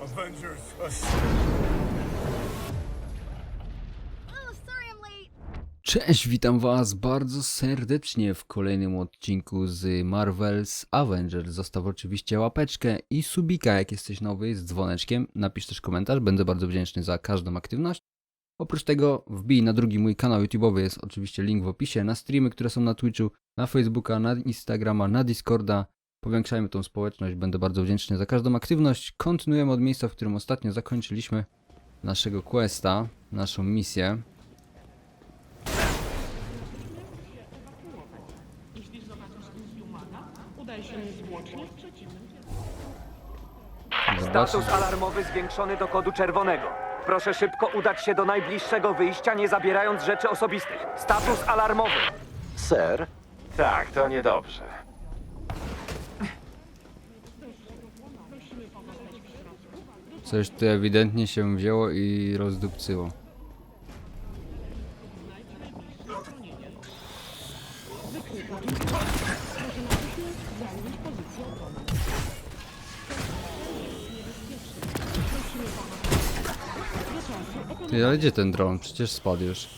Avengers, Oh. Cześć, witam was bardzo serdecznie w kolejnym odcinku z Marvel's Avengers. Zostaw oczywiście łapeczkę i subika, jak jesteś nowy, z dzwoneczkiem. Napisz też komentarz, będę bardzo wdzięczny za każdą aktywność. Oprócz tego wbij na drugi mój kanał YouTube'owy, jest oczywiście link w opisie, na streamy, które są na Twitchu, na Facebooka, na Instagrama, na Discorda. Powiększajmy tą społeczność, będę bardzo wdzięczny za każdą aktywność. Kontynuujemy od miejsca, w którym ostatnio zakończyliśmy naszego questa, naszą misję. Status alarmowy zwiększony do kodu czerwonego. Proszę szybko udać się do najbliższego wyjścia, nie zabierając rzeczy osobistych. Status alarmowy. Ser? Tak, to niedobrze. Coś tu ewidentnie się wzięło i rozdupcyło. Ty, ale gdzie ten dron? Przecież spadł już.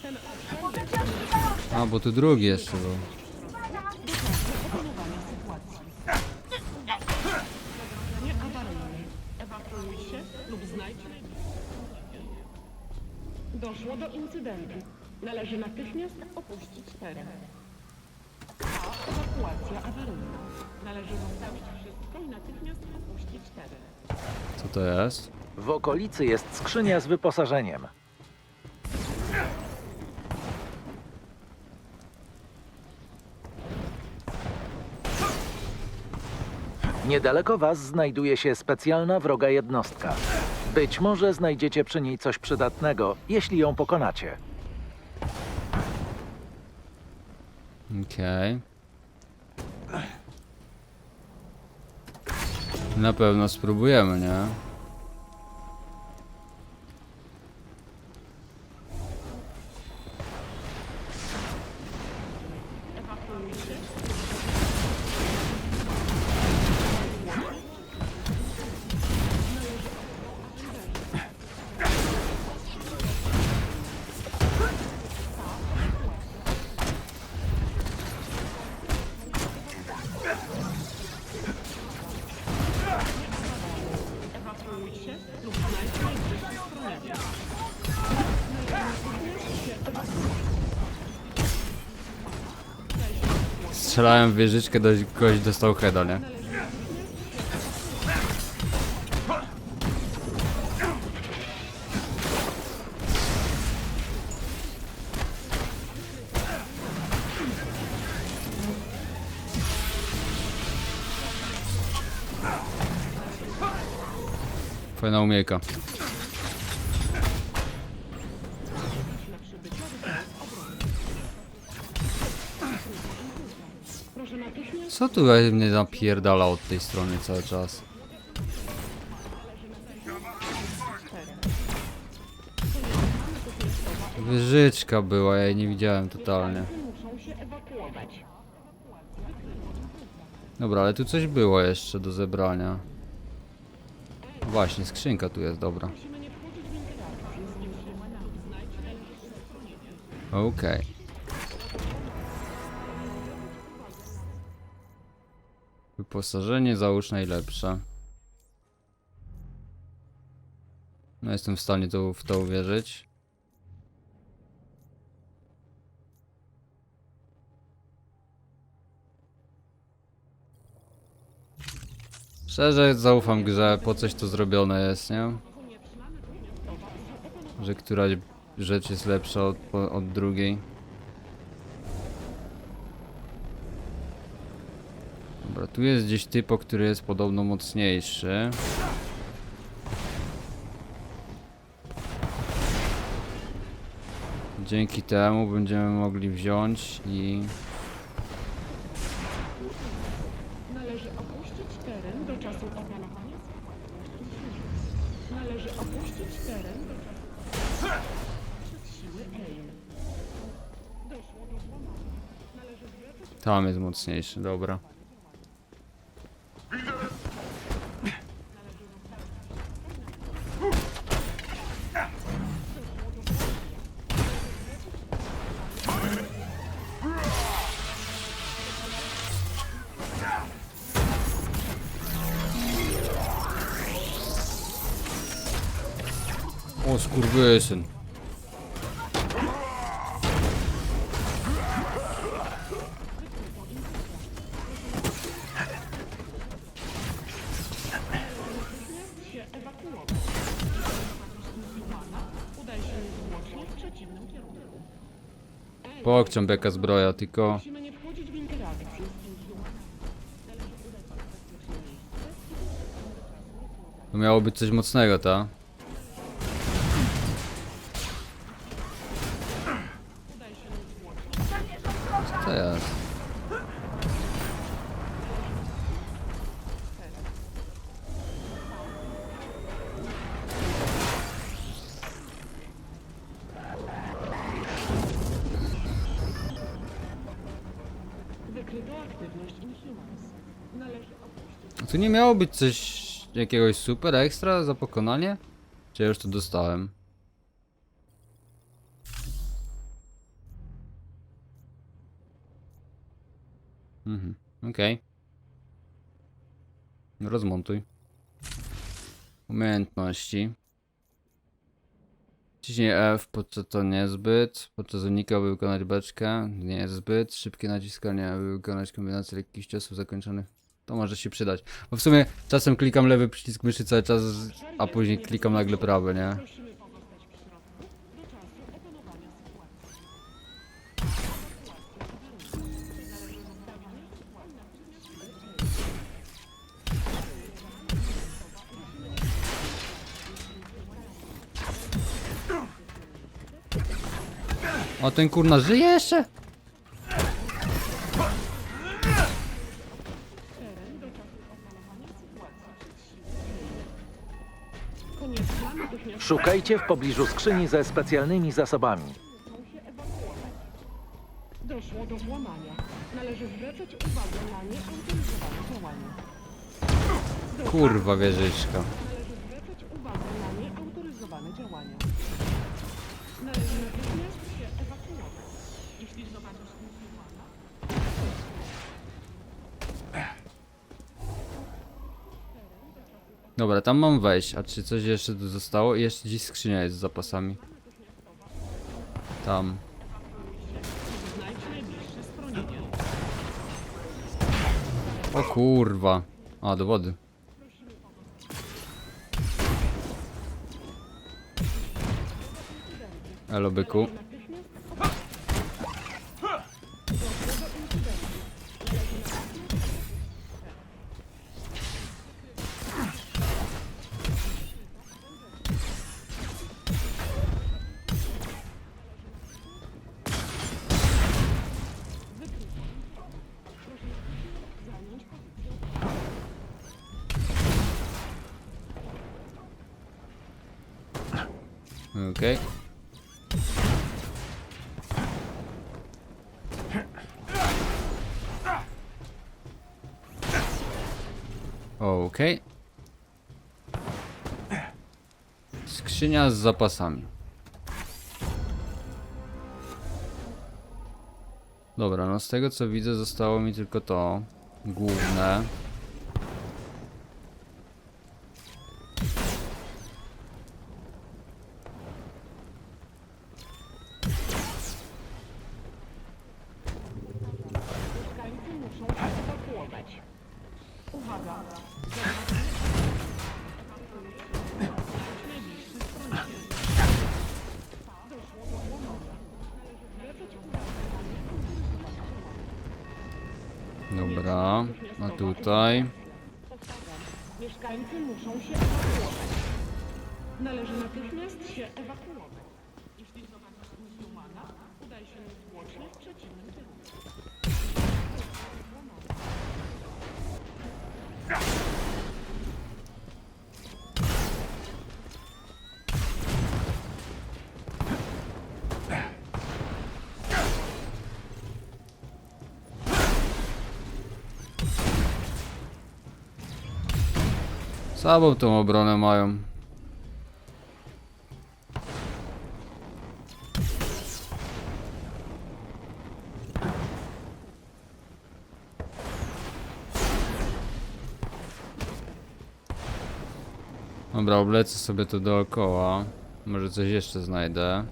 A, bo tu drugi jeszcze był. To jest? W okolicy jest skrzynia z wyposażeniem. Niedaleko was znajduje się specjalna wroga jednostka. Być może znajdziecie przy niej coś przydatnego, jeśli ją pokonacie. Okej. Na pewno spróbujemy, nie? Się. Strzelałem w wieżyczkę, do, gość dostał heada, nie? Umiejka. Co tu mnie napierdala od tej strony cały czas? Wyżyczka była, ja jej nie widziałem totalnie. Dobra, ale tu coś było jeszcze do zebrania. Właśnie, skrzynka tu jest, dobra. Okej. Wyposażenie załóż najlepsze. No jestem w stanie to, w to uwierzyć. Szczerze zaufam grze, po coś to zrobione jest, nie? Że któraś rzecz jest lepsza od, od drugiej. Dobra, tu jest gdzieś typo, który jest podobno mocniejszy. Dzięki temu będziemy mogli wziąć i... Tam jest mocniejszy, dobra. O. Pokciąg jaka zbroja, tylko... Musimy nie wchodzić w interakcję z inhumanami. To miało być coś mocnego, ta? Miało być coś jakiegoś super ekstra za pokonanie? Czy ja już to dostałem? Mhm, okej. Rozmontuj. Umiejętności. Ciśnij F, podczas to niezbyt. Podczas unika, by wykonać beczkę. Niezbyt. Szybkie naciskanie, aby wykonać kombinację lekkich ciosów zakończonych. To może się przydać. Bo w sumie czasem klikam lewy przycisk myszy cały czas, a później klikam nagle prawy, nie? O, ten kurna żyje jeszcze? Szukajcie w pobliżu skrzyni ze specjalnymi zasobami. Doszło do włamania. Należy zwracać uwagę na nieautoryzowane działania. Kurwa wieżyczka. Należy zwracać uwagę na nieautoryzowane działania. Należy natychmiast się ewakuować. Jeśli zobaczysz Dobra, tam mam wejść. A czy coś jeszcze tu zostało? Jeszcze gdzieś skrzynia jest z zapasami. Tam. O kurwa. A, do wody. Elo byku. Okej. Okej. Skrzynia z zapasami. Dobra, no z tego co widzę zostało mi tylko to główne. Mieszkańcy muszą się ewakuować. Uwaga! Najbliższe schronienie. Doszło do włamania. Należy zwracać uwagę na nieautoryzowane Dobra, a tutaj. Mieszkańcy muszą się ewakuować. Należy natychmiast się ewakuować. Słabą tą obronę mają. Dobra, oblecę sobie to dookoła. Może coś jeszcze znajdę.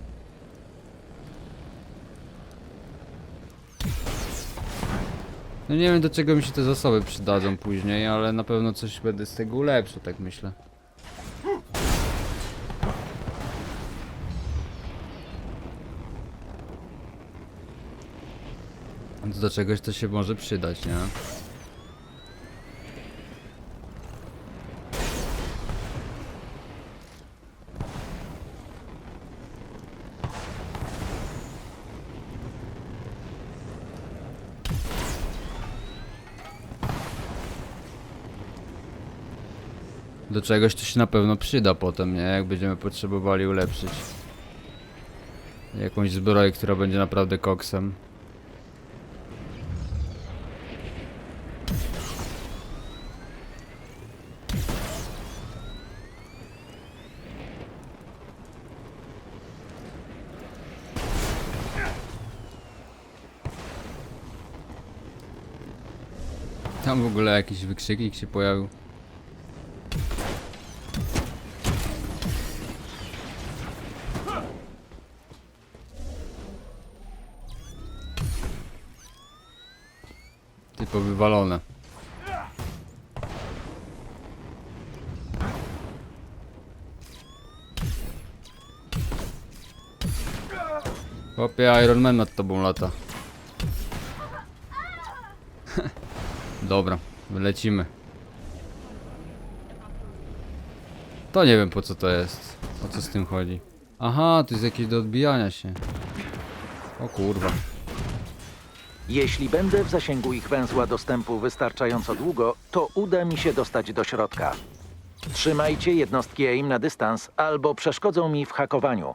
No nie wiem do czego mi się te zasoby przydadzą później, ale na pewno coś będę z tego ulepszył, tak myślę. Do czegoś to się może przydać, nie? Do czegoś to się na pewno przyda potem, nie? Jak będziemy potrzebowali ulepszyć. Jakąś zbroję, która będzie naprawdę koksem. Tam w ogóle jakiś wykrzyknik się pojawił. Chłopie, Iron Man nad tobą lata. Dobra, lecimy. To nie wiem po co to jest. O co z tym chodzi. Aha, to jest jakieś do odbijania się. O kurwa. Jeśli będę w zasięgu ich węzła dostępu wystarczająco długo, to uda mi się dostać do środka. Trzymajcie jednostki AIM na dystans, albo przeszkodzą mi w hakowaniu.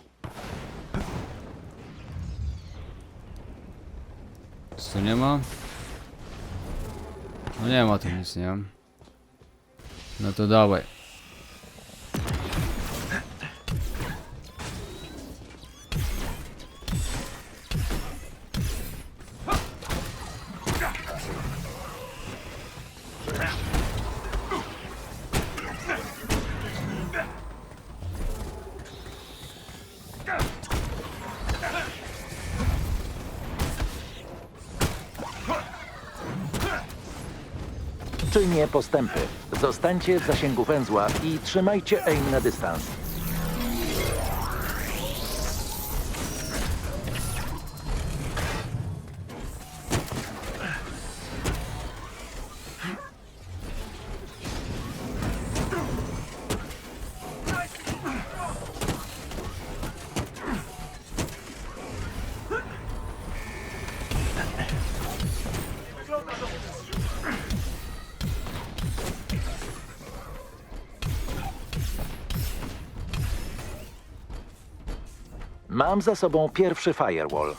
Co tu nie ma? No nie ma tu nic, nie? No to dawaj. Czynię postępy. Zostańcie w zasięgu węzła i trzymajcie AIM na dystans. Mam za sobą pierwszy firewall.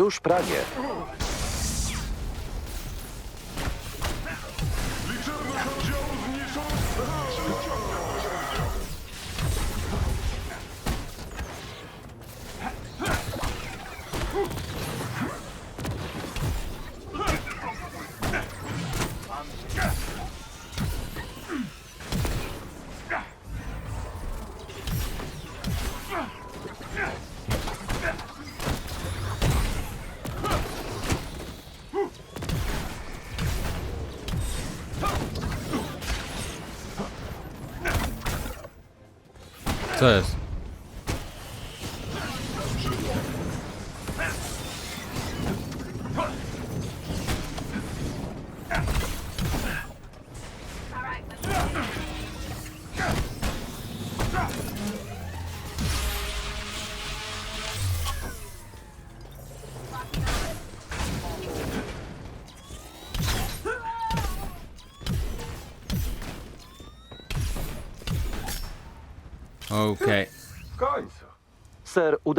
Już prawie. Co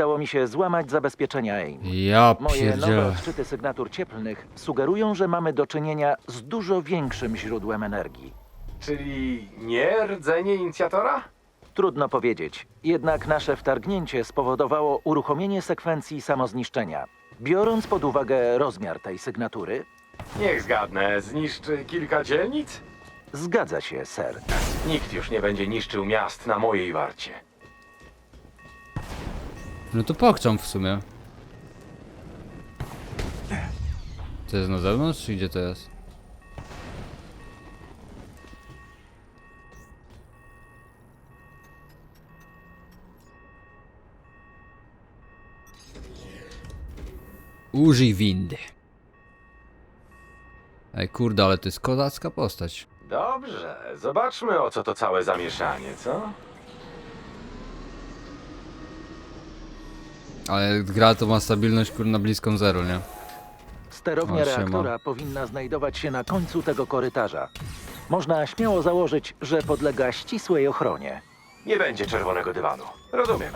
udało mi się złamać zabezpieczenia AIM. Ja Moje nowe pierdzielę. odczyty sygnatur cieplnych sugerują, że mamy do czynienia z dużo większym źródłem energii. Czyli nie rdzenie inicjatora? Trudno powiedzieć, jednak nasze wtargnięcie spowodowało uruchomienie sekwencji samozniszczenia. Biorąc pod uwagę rozmiar tej sygnatury, Niech zgadnę, zniszczy kilka dzielnic? zgadza się, ser. Nikt już nie będzie niszczył miast na mojej warcie. No to pokczam w sumie. To jest na zewnątrz, czy gdzie to jest? Użyj windy. Ej kurde, ale to jest kozacka postać. Dobrze, zobaczmy o co to całe zamieszanie, co? Ale gra to ma stabilność kurna bliską zero, nie? Sterownia O, siema. reaktora powinna znajdować się na końcu tego korytarza. Można śmiało założyć, że podlega ścisłej ochronie. Nie będzie czerwonego dywanu. Rozumiem.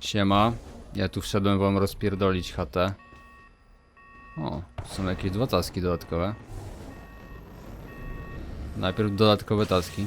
Siema. Ja tu wszedłem wam rozpierdolić chatę. O, są jakieś dwa taski dodatkowe. Najpierw dodatkowe taski.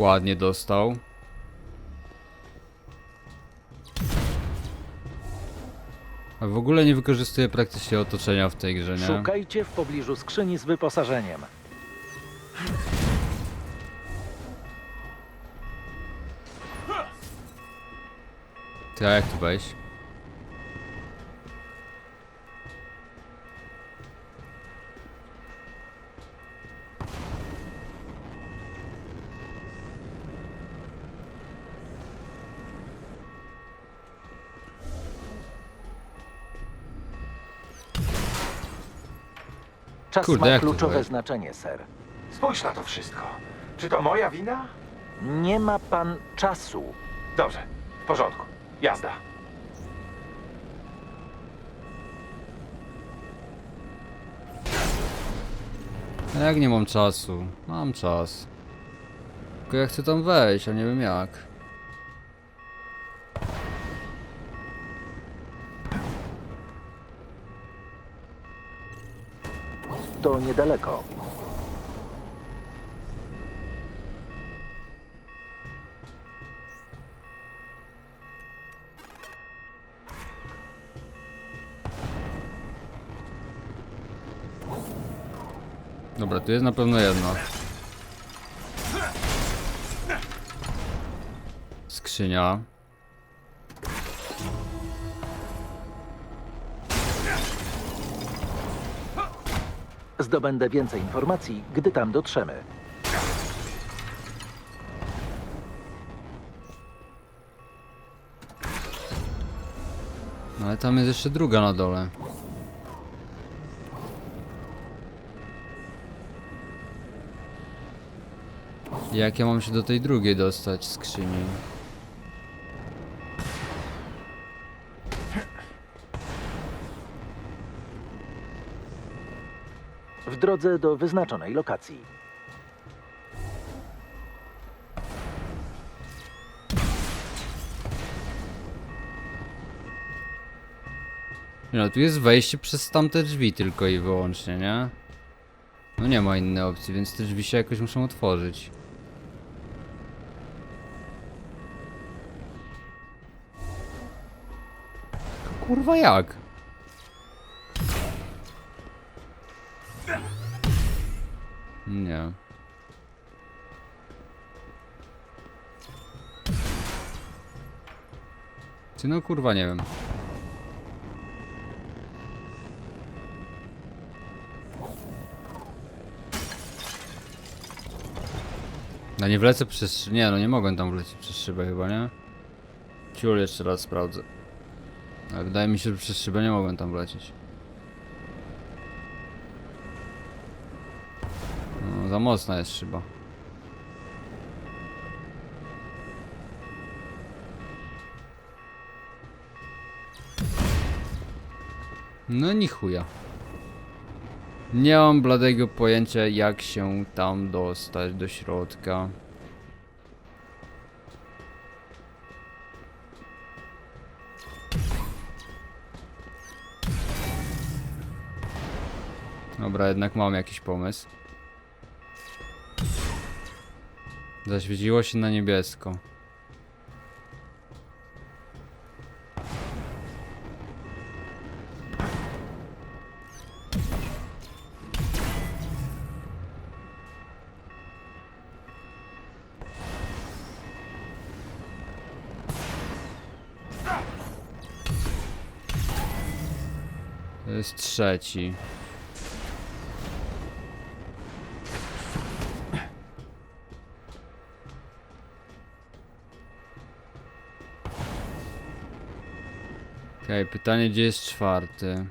Ładnie dostał. A w ogóle nie wykorzystuję praktycznie otoczenia w tej grze, nie? Szukajcie w pobliżu skrzyni z wyposażeniem. Ty, a jak tu wejść? Czas Kurde, ma jak to kluczowe znaczenie, ser. Spójrz na to wszystko. Czy to moja wina? Nie ma pan czasu. Dobrze, w porządku. Jazda. Jak nie mam czasu? Mam czas. Tylko ja chcę tam wejść, a nie wiem jak. To niedaleko. Dobra, tu jest na pewno jedno. Skrzynia. Zdobędę więcej informacji, gdy tam dotrzemy. No ale tam jest jeszcze druga na dole. Jak ja mam się do tej drugiej dostać skrzyni? Drodze do wyznaczonej lokacji. No tu jest wejście przez tamte drzwi tylko i wyłącznie, nie? No nie ma innej opcji, więc te drzwi się jakoś muszą otworzyć. kurwa jak? Nie. Ty no kurwa nie wiem. No nie wlecę przez... Nie no nie mogłem tam wlecieć przez szybę chyba, nie? Ciul jeszcze raz sprawdzę. Ale wydaje mi się, że przez szybę nie mogłem tam wlecieć. Za mocna jest szyba. No ni chuja. Nie mam bladego pojęcia jak się tam dostać do środka. Dobra, jednak mam jakiś pomysł. Zaświeciło się na niebiesko. To jest trzeci. Okej, pytanie gdzie jest czwarty?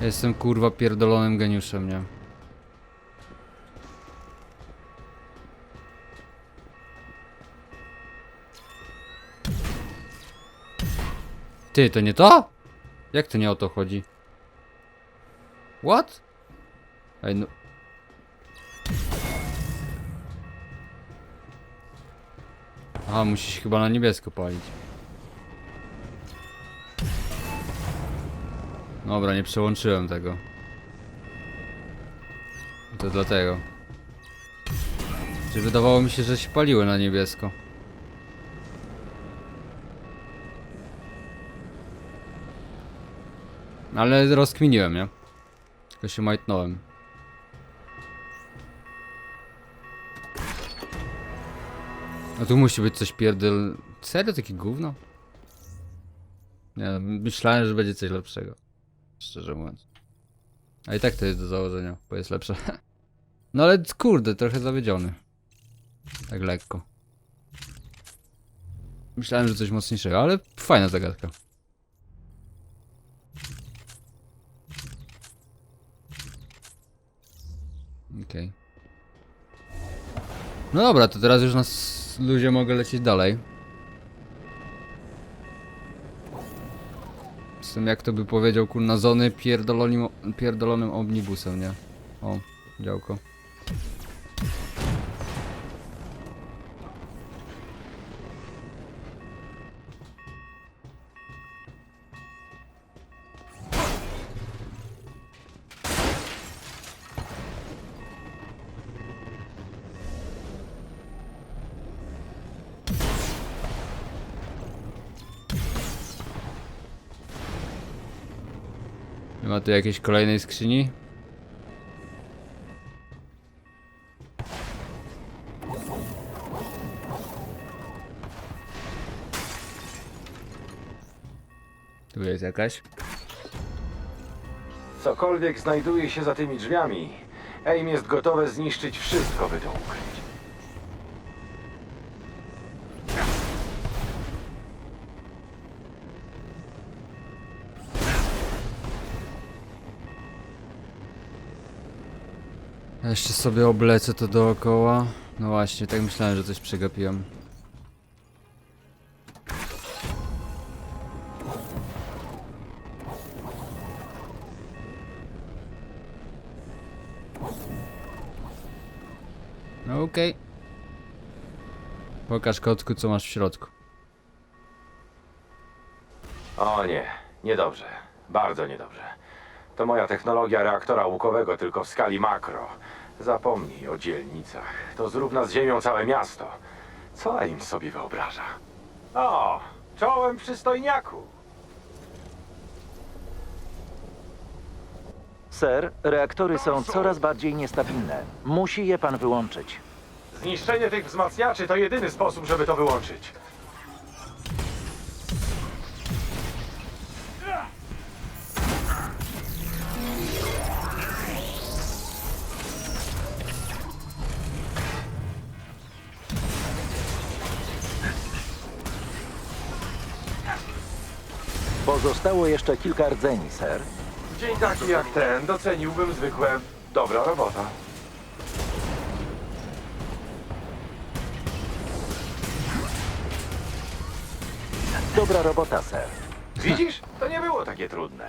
Jestem kurwa pierdolonym geniuszem, nie? Ty, to nie to? Jak to nie o to chodzi? What? Ej, no... Aha, musisz chyba na niebiesko palić. Dobra, nie przełączyłem tego. To dlatego. Czy wydawało mi się, że się paliły na niebiesko. Ale rozkminiłem, nie? Tylko się majtnąłem. A tu musi być coś pierdol... Serio takie gówno? Nie, myślałem, że będzie coś lepszego. Szczerze mówiąc. A i tak to jest do założenia, bo jest lepsze. No ale kurde, trochę zawiedziony. Tak lekko. Myślałem, że coś mocniejszego, ale fajna zagadka. Okej. No dobra, to teraz już nas ludzie mogę lecieć dalej. Z tym jak to by powiedział kurna zony pierdolonym, pierdolonym omnibusem, nie? O, działko. Tu jakiejś kolejnej skrzyni? Tu jest jakaś? Cokolwiek znajduje się za tymi drzwiami, AIM jest gotowe zniszczyć wszystko, by to ukryć. Jeszcze sobie oblecę to dookoła. No właśnie, tak myślałem, że coś przegapiłem. No okej. Pokaż kotku, co masz w środku. O nie, niedobrze. Bardzo niedobrze. To moja technologia reaktora łukowego, tylko w skali makro. Zapomnij o dzielnicach. To zrówna z ziemią całe miasto. Co im sobie wyobraża? O, czołem przystojniaku. Ser, reaktory są coraz bardziej niestabilne. Musi je pan wyłączyć. Zniszczenie tych wzmacniaczy to jedyny sposób, żeby to wyłączyć. Pozostało jeszcze kilka rdzeni, ser. Dzień taki jak ten doceniłbym zwykłe dobra robota. Dobra robota, ser. Widzisz? To nie było takie trudne.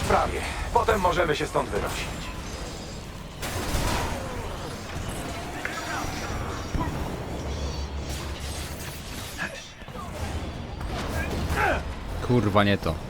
Już prawie. Potem możemy się stąd wynosić. Kurwa, nie to.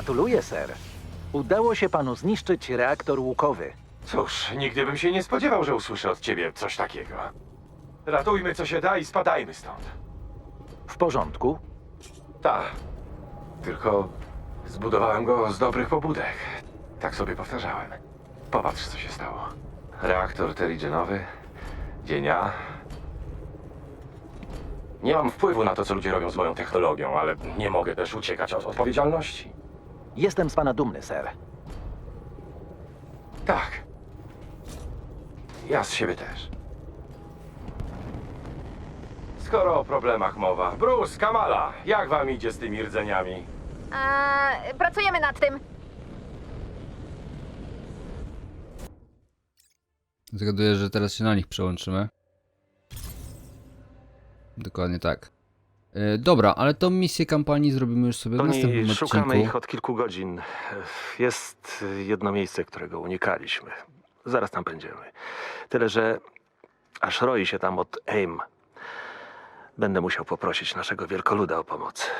Gratuluję, ser. Udało się panu zniszczyć reaktor łukowy. Cóż, nigdy bym się nie spodziewał, że usłyszę od ciebie coś takiego. Ratujmy co się da i spadajmy stąd. W porządku? Tak. Tylko zbudowałem go z dobrych pobudek. Tak sobie powtarzałem. Popatrz, co się stało. Reaktor terigenowy, dzień A. Nie mam wpływu na to, co ludzie robią z moją technologią, ale nie mogę też uciekać od odpowiedzialności. Jestem z pana dumny, ser. Tak. Ja z siebie też. Skoro o problemach mowa, Bruce, Kamala, jak wam idzie z tymi rdzeniami? Eee, pracujemy nad tym. Zgaduję, że teraz się na nich przełączymy. Dokładnie tak. E, dobra, ale tą misję kampanii zrobimy już sobie w następnym Toni, szukamy odcinku. ich od kilku godzin. Jest jedno miejsce, którego unikaliśmy. Zaraz tam będziemy. Tyle, że aż roi się tam od AIM. Będę musiał poprosić naszego wielkoluda o pomoc.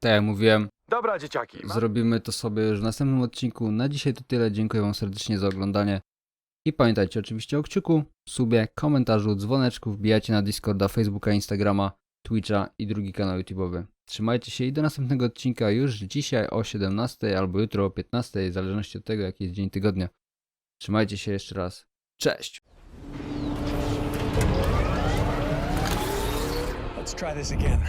Tak jak mówiłem, Dobra, dzieciaki. zrobimy to sobie już w następnym odcinku. Na dzisiaj to tyle. Dziękuję Wam serdecznie za oglądanie. I pamiętajcie oczywiście o kciuku, subie, komentarzu, dzwoneczku. Wbijajcie na Discorda, Facebooka, Instagrama, Twitcha i drugi kanał YouTube'owy. Trzymajcie się i do następnego odcinka już dzisiaj o 17 albo jutro o 15, w zależności od tego jaki jest dzień tygodnia. Trzymajcie się jeszcze raz. Cześć! Let's try this again.